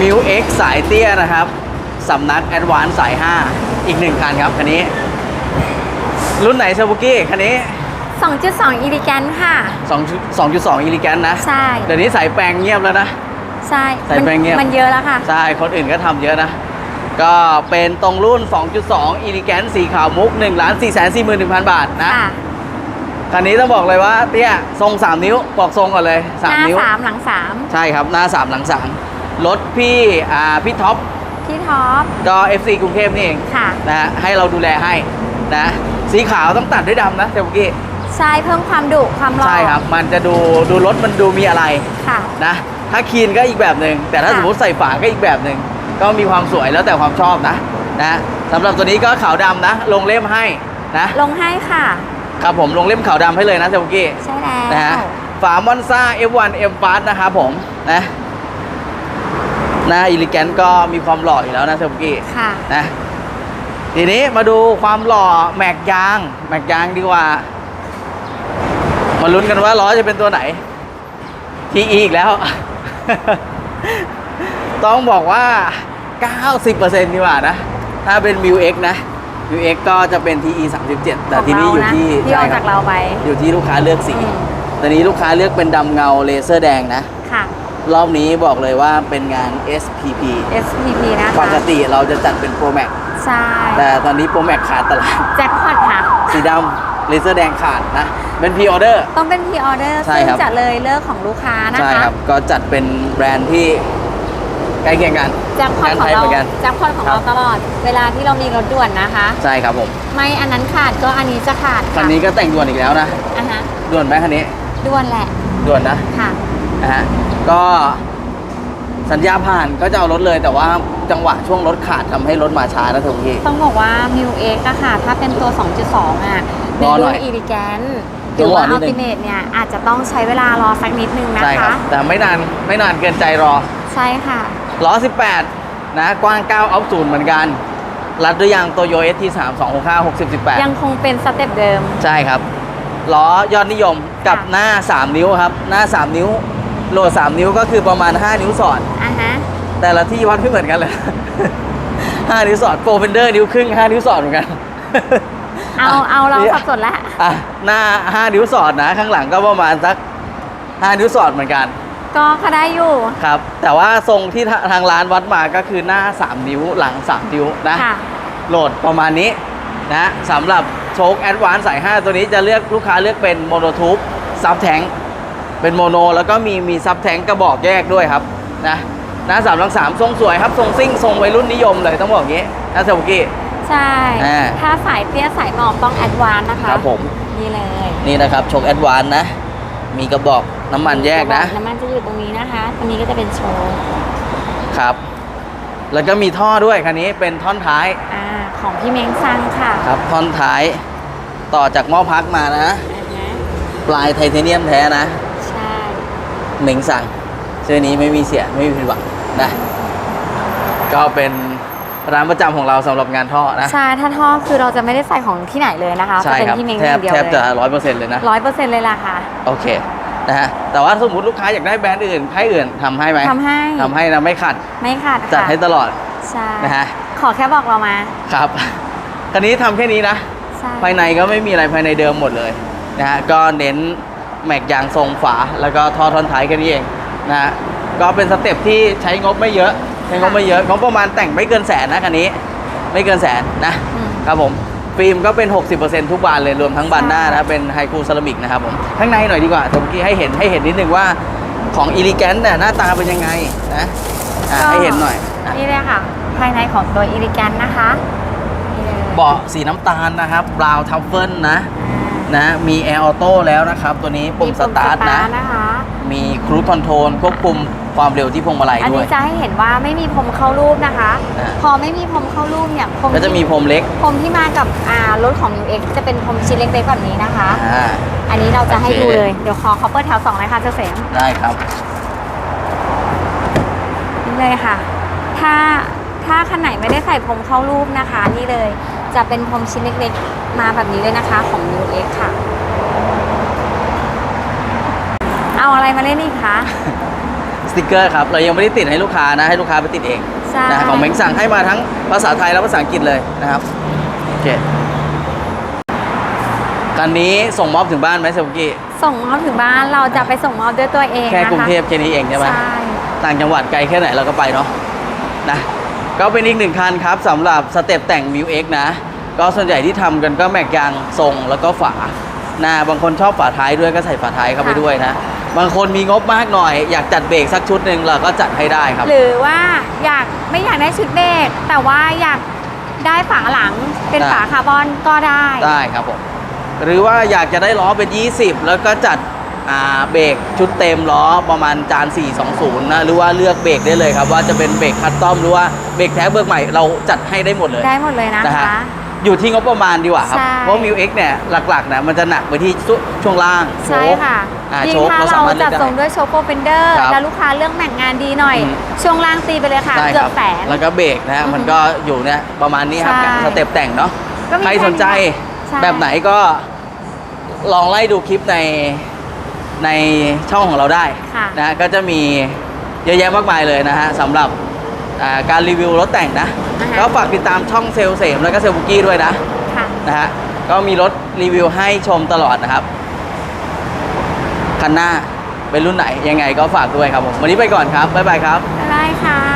มิวเอ็กสายเตี้ยนะครับสำนักแอดวานสาย 5 อีกหนึ่งคันครับคันนี้ รุ่นไหนเซบุกี้คันนี้ 2.2อีลิแกนค่ะ 2 2.2อีลิแกนนะใช่เดี๋ยวนี้สายแปลงเงียบแล้วนะ ใช่ใส่แปลงเงียบมันเยอะแล้วค่ะ ใช่ คนอื่นก็ทำเยอะนะ ก็เป็นตรงรุ่น 2.2อีลิแกนสีขาวมุก1 4 4 1 0 0 0 บาทนะค่ะคันนี้ต้องบอกเลยว่าเตี้ยทรง 3 นิ้วบอกทรงก่อนเลยหน้า3นิ้วสามหลังสามใช่ครับหน้า 3 หลัง 3 รถพี่อ่าพี่ท็อปพี่ท็อปก็ FC กรุงเทพนี่เองค่ะ นะฮะให้เราดูแลให้นะสีขาวต้องตัดด้วยดำนะเซบุกี้ใช่เพิ่มความดุความหล่อใช่ครับ มันจะดูดูรถมันดูมีอะไรค่ะ นะถ้าคีนก็อีกแบบหนึ่งแต่ถ้าค่ะสมมติใส่ฝาก็อีกแบบหนึ่งก็มีความสวยแล้วแต่ความชอบนะนะสำหรับตัวนี้ก็ขาวดำนะ ลงเล่มให้นะลงให้ค่ะ ครับผมลงเล่มขาวดำให้เลยนะเซบุกี้ใช่แล้วนะฮะฝามอนซ่า F1 M Fast นะครับผมนะ หน้าอิลิแกนก็มีความหล่ออยู่แล้วนะเซบุกี้ค่ะ นะ ทีนี้มาดูความหล่อแม็กยาง แม็กยางดีกว่า มาลุ้นกันว่าล้อจะเป็นตัวไหน TE อีกแล้ว ต้องบอกว่า 90%ดีกว่านะ ถ้าเป็น m ิ X นะ m ิ X ก็จะเป็น TE 37 แต่ทีนี้อยู่ที่ของเรานะที่ออกใช่คจาบกเราไป อยู่ที่ลูกค้าเลือกสี อืม ตอนนี้ลูกค้าเลือกเป็นดำเงาเลเซอร์แดงนะค่ะ รอบนี้บอกเลยว่าเป็นงาน SPP SPP นะคะปกติเราจะจัดเป็น Pro Max ใช่ แต่ตอนนี้ Pro Max ขาดตลาดแจ็คพอตค่ะ สีดำเลเซอร์แดงขาดนะ เป็นพ r ออเดอร์ ต้องเป็น P order ใช่ซึ่งครับจะเลยเลิกของลูกค้านะคะ ใช่ครับ ก็จัดเป็นแบรนด์ที่ใกล้เคียงกันแจ็คพอตงานขอไทงยเราเหมือนกันแจ็คพอตของครัเราบตลอด เวลาที่เรามีรถด่วนนะคะ ใช่ครับผม ไม่อันนั้นขาดก็อันนี้จะขาดคัค่ะนนี้ก็แต่งด่วนอีกแล้วนะอะฮะด่วนไหมคันนี้ด่วนแหละด่วนนะค่ะ นะฮะก็สัญญาผ่านก็จะเอารถเลย แต่ว่าจังหวะช่วงรถขาดทำให้รถมาช้านะทุกที ต้องบอกว่า m ิ X อะค่ะ ถ้าเป็นตัว 2.2อะในรอหน่รุ่อนยอี l ิแกนหต้รือองรอว่านิอัดลนึง ติเม e เนี่ย อาจจะต้องใช้เวลารอสักนิดนึงนะใช่ครัคะ บ แต่ไม่นานไม่นานเกินใจรอ ใช่ค่ะ ล้อ 18 นะ กว้าง9เอาศูนย์เหมือนกัน รัดด้วยยางโตโยเอสทีสามสองหกห้าหกสิบสิบแปดยังคงเป็นสเต็ปเดิม ใช่ครับ ล้อยอดนิยมกับค่ะ หน้า 3 นิ้วครับ หน้า 3 นิ้ว โหลด 3 นิ้วก็คือประมาณ 5 นิ้วสอด อะฮะ แต่ละที่วัดไม่เหมือนกันเลย 5 นิ้วสอดโปรเฟนเดอร์นิ้วครึ่ง 5 นิ้วสอดเหมือนกัน เอาเอาเรานี่ยสับสนแล้วอะหน้า 5 นิ้วสอดนะ ข้างหลังก็ประมาณสัก 5 นิ้วสอดเหมือนกัน ก็เขาได้อยู่ ครับ แต่ว่าทรงที่ทาทางร้านวัดมาก็คือหน้า 3 นิ้วหลัง 3 นิ้วนะ ค่ะ โหลดประมาณนี้นะสำหรับโชคแอดวานซ์สาย 5 ตัวนี้จะเลือกลูกค้าเลือกเป็นโมโนทูบซับแทง เป็นโมโนแล้วก็มีมีซับแทงกระบอกแยกด้วยครับนะนะสามลังสามทรงสวยครับทรงซิ่งทรงวัยรุ่นนิยมเลยต้องบอกอย่างนี้นะเซลกี้ ใช่ อ่า ถ้าสายเตี้ยสายหมอบต้องแอดวานนะคะครับผมนี่เลยนี่นะครับโชคแอดวานซ์นะ มีกระบอกน้ำมันแยกนะ น้ำมันจะอยู่ตรงนี้นะคะตรงนี้ก็จะเป็นโชว์ครับ แล้วก็มีท่อด้วยคันนี้เป็นท่อนท้ายอ่าของพี่เม้งซังค่ะครับ ท่อนท้ายต่อจากหม้อพักมานะ อ่าฮะปลายไทเทเนียมแท้นะใช่ เหม่งสั่งซื้อนี้ไม่มีเสียไม่มีผิดหวังนะก็เป็นร้านประจำของเราสำหรับงานท่อนะใช่ถ้าท่อคือเราจะไม่ได้ใส่ของที่ไหนเลยนะคะจะใช่เป็นครับพี่เม้งแทอบย่างเดียวแทบเลจะยร้อยเปอร์เซ็นต์เลยนะร้อยเปอร์เซ็นต์เลยล่ะค่ะ โอเคนะฮะแต่ว่าสมมติลูกค้าอยากได้แบรนด์อื่นให้อื่นทำให้ไหมทำให้ทำให้นะไม่ขัด ไม่ขาดค่ะจัดให้ตลอดใช่นะฮะขอแค่บอกเรามาครับคันนี้ทำแค่นี้นะใช่ภายในก็ไม่มีอะไรภายในเดิมหมดเลยนะฮะก็เน้น แม็กยางทรงฝา แล้วก็ท่อท่อนท้ายแค่นี้เองนะฮะก็เป็นสเต็ปที่ใช้งบไม่เยอะ ใช้งบไม่เยอะงบประมาณแต่งไม่เกินแสนนะคันนี้ ไม่เกินแสนนะอืมครับผมฟิล์มก็เป็น 60%ทุกบานเลยรวมทั้งบานหน้านะเป็นไฮคูเซรามิกนะครับผมข้างในหน่อยดีกว่าแต่เมื่อกี้ให้เห็นให้เห็นนิดนึงว่าของอีลิแกนเนี่ยหน้าตาเป็นยังไงนะอะให้เห็นหน่อยอะนี่เลยค่ะ ภายในของตัวอีริแกนนะคะนี่เลยเบาะสีน้ำตาลนะครับบราวทัฟเฟิลนะ นะมีแอร์ออโต้แล้วนะครับ ตัวนี้ปุ่มสตาร์ทนะนะคะมีครู i คอนโทรลควบคุมความเร็วที่พวงมาลัยอันด้วนี้ยจะให้เห็นว่าไม่มีพรมเข้ารูปนะคะอ่าพอไม่มีพรมเข้ารูปเนี่ยพรมก็จะมีที่พรมเล็กพรมที่มากับอ่ารถของ New X จะเป็นพรมชิ้นเล็กๆแบบนี้นะคะอ่าอันนี้เราจะให้โอเคดูเลย เดี๋ยวขอ copper แถว2เลยค่ะเจ้าเสมได้ครับนี่เลยค่ะ ถ้าถ้าคันไหนไม่ได้ใส่พรมเข้ารูปนะคะ นี่เลยจะเป็นพรมชิ้นเล็กๆ มาแบบนี้เลยนะคะของ New X ค่ะ เอาอะไรมาเล่นอีกคะ สติกเกอร์ครับ เรายังไม่ได้ติดให้ลูกค้านะ ให้ลูกค้าไปติดเองใช่ นะของเม้งสั่งให้มาทั้งภาษาไทยและภาษาอังกฤษเลยนะครับ โอเคคันนี้ส่งมอบถึงบ้านไหมเซลกี้ส่งมอบถึงบ้านเราจะไปส่งมอบด้วยตัวเองแค่นะคะกรุงเทพแค่นี้เองใช่ไหม ใช่ ต่างจังหวัดไกลแค่ไหนเราก็ไปเนาะนะก็เป็นอีกหนึ่งคันครับสำหรับสเต็ปแต่งมิวเอ็กนะ ก็ส่วนใหญ่ที่ทำกันก็แม็กยางทรงแล้วก็ฝาหน้าบางคนชอบฝาท้ายด้วยก็ใส่ฝาท้ายเข้าไปด้วยนะ บางคนมีงบมากหน่อย อยากจัดเบรกสักชุดหนึ่งเราก็จัดให้ได้ครับ หรือว่าอยากไม่อยากได้ชุดเบรกแต่ว่าอยากได้ฝาหลังเป็นได้ฝาคาร์บอนก็ได้ได้ครับผมหรือว่าอยากจะได้ล้อเป็น 20 แล้วก็จัดอ่าเบรกชุดเต็มล้อประมาณจาน 420 นะ หรือว่าเลือกเบรกได้เลยครับ ว่าจะเป็นเบรกคัสตอมหรือว่าเบรกแท้เบิกใหม่เราจัดให้ได้หมดเลย ได้หมดเลยนะนะฮะคะ อยู่ที่งบประมาณดีกว่าครับ ใช่ เพราะมิวเอ็กเนี่ยหลักๆนะมันจะหนักไปที่ช่วช่วงล่างใช่ค่ะอ่ายิ่โชงคถ้าเราเราสามารถเลืจัอดกได้ ส่งด้วยโชว์โปรเฟนเดอร์ครับแล้วลูกค้าเรื่องแบ่งงานดีหน่อย อืม ช่วงล่างตีไปเลยค่ะได้เกืคอรับบแสน แล้วก็เบรกนะฮะอือฮึมันก็อยู่เนี่ยประมาณนี้ครับใช่สเต็ปแต่งเนาะก็มีใครสนใจใช่ แบบไหนก็ลองไล่ดูคลิปในในช่องของเราได้ค่ะ นะฮะก็จะมีเยอะแยะมากมายเลยนะฮะสำหรับอ่า การรีวิวรถแต่งนะอ่าฮะ ก็ฝากติดตามช่องเซลลเสมแล้วก็เซลลบุกี้ด้วยนะค่ะ นะฮะก็มีรถรีวิวให้ชมตลอดนะครับคันหน้าเป็นรุ่นไหนยังไงก็ฝากด้วยครับผมวันนี้ไปก่อนครับบ๊ายบายครับ ได้ค่ะ